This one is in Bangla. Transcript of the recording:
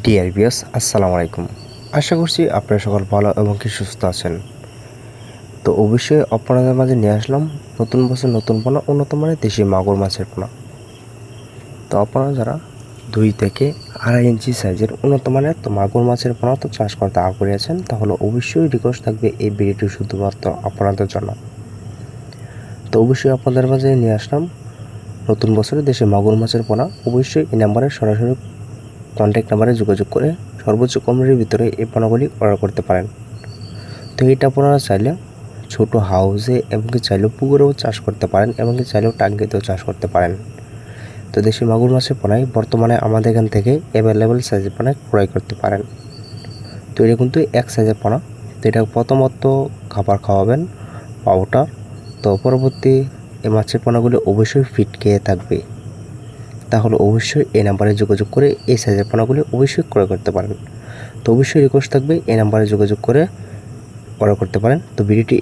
ডিয়ার বিয়াস আসসালামু আলাইকুম। আশা করছি আপনারা সকল ভালো এবং কি সুস্থ আছেন। তো অবশ্যই আপনাদের মাঝে নিয়ে আসলাম নতুন বছর নতুন পোনা উন্নত মানের দেশি মাগুর মাছের পোনা। তো আপনারা যারা দুই থেকে আড়াই ইঞ্চি সাইজের উন্নত মানের তো মাগুর মাছের পোনা তো চাষ করতে আগ্রহী আছেন, তাহলে অবশ্যই রিকোয়েস্ট থাকবে এই ভিডিওটি শুধুমাত্র আপনাদের জন্য। তো অবশ্যই আপনাদের মাঝে নিয়ে আসলাম নতুন বছরে দেশে মাগুর মাছের পোনা। অবশ্যই এই নাম্বারে সরাসরি কন্ট্যাক্ট নাম্বারে যোগাযোগ করে সর্বোচ্চ কম রেটের ভিতরে এই পণ্যগুলি অর্ডার করতে পারেন। তো এটা আপনারা চাইলে ছোট হাউসে এমনকি চাইলেও পুকুরেও চাষ করতে পারেন এবং এমনকি চাইলেও টাঙ্কিতেও চাষ করতে পারেন। তো দেশি মাগুর মাছের পোনায় বর্তমানে আমাদের এখান থেকে অ্যাভেলেবেল সাইজের পোনায় ক্রয় করতে পারেন। তো এটা কিন্তু এক সাইজের পোনা। তো এটা প্রথমত খাবার খাওয়াবেন, পাউডার। তো পরবর্তী এই মাছের পোনাগুলি অবশ্যই ফিট খেয়ে থাকবে। তাহলে অবশ্যই এই নাম্বারে যোগাযোগ করে এই সাইজের পোনাগুলি অবশ্যই ক্রয় করতে পারেন। তো অবশ্যই রিকোয়েস্ট থাকবে এই নাম্বারে যোগাযোগ করে ক্রয় করতে পারেন। তো ভিডিওটি